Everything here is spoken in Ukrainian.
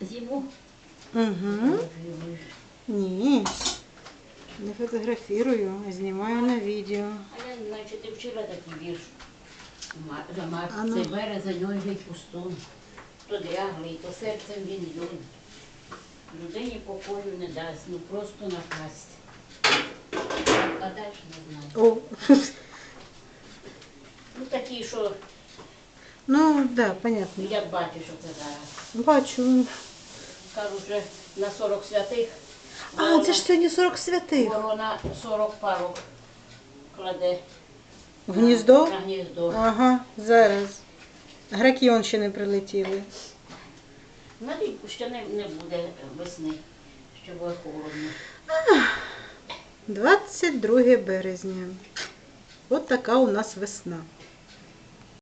Зиму. Угу. Ні. Не фотографірую, а знімаю на відео. А я не знаю, чи ти вчила такий вірш. За мар... А ну. Березень геть пустун. То дряглий, то серцем він юн. Людині покою не дасть, ну просто напасть. А далі не знаю. О, Ну такі, що ну да, понятно. як бачиш, що це зараз. Бачу. Кажу, вже на 40 святих. А, це ж сьогодні 40 святих. Ворона 40 парок кладе В гніздо? на гніздо. Ага, зараз. Граки он ще не прилетіли. Навіть ще не, не буде весни, ще буде холодно. 22 березня. От така у нас весна.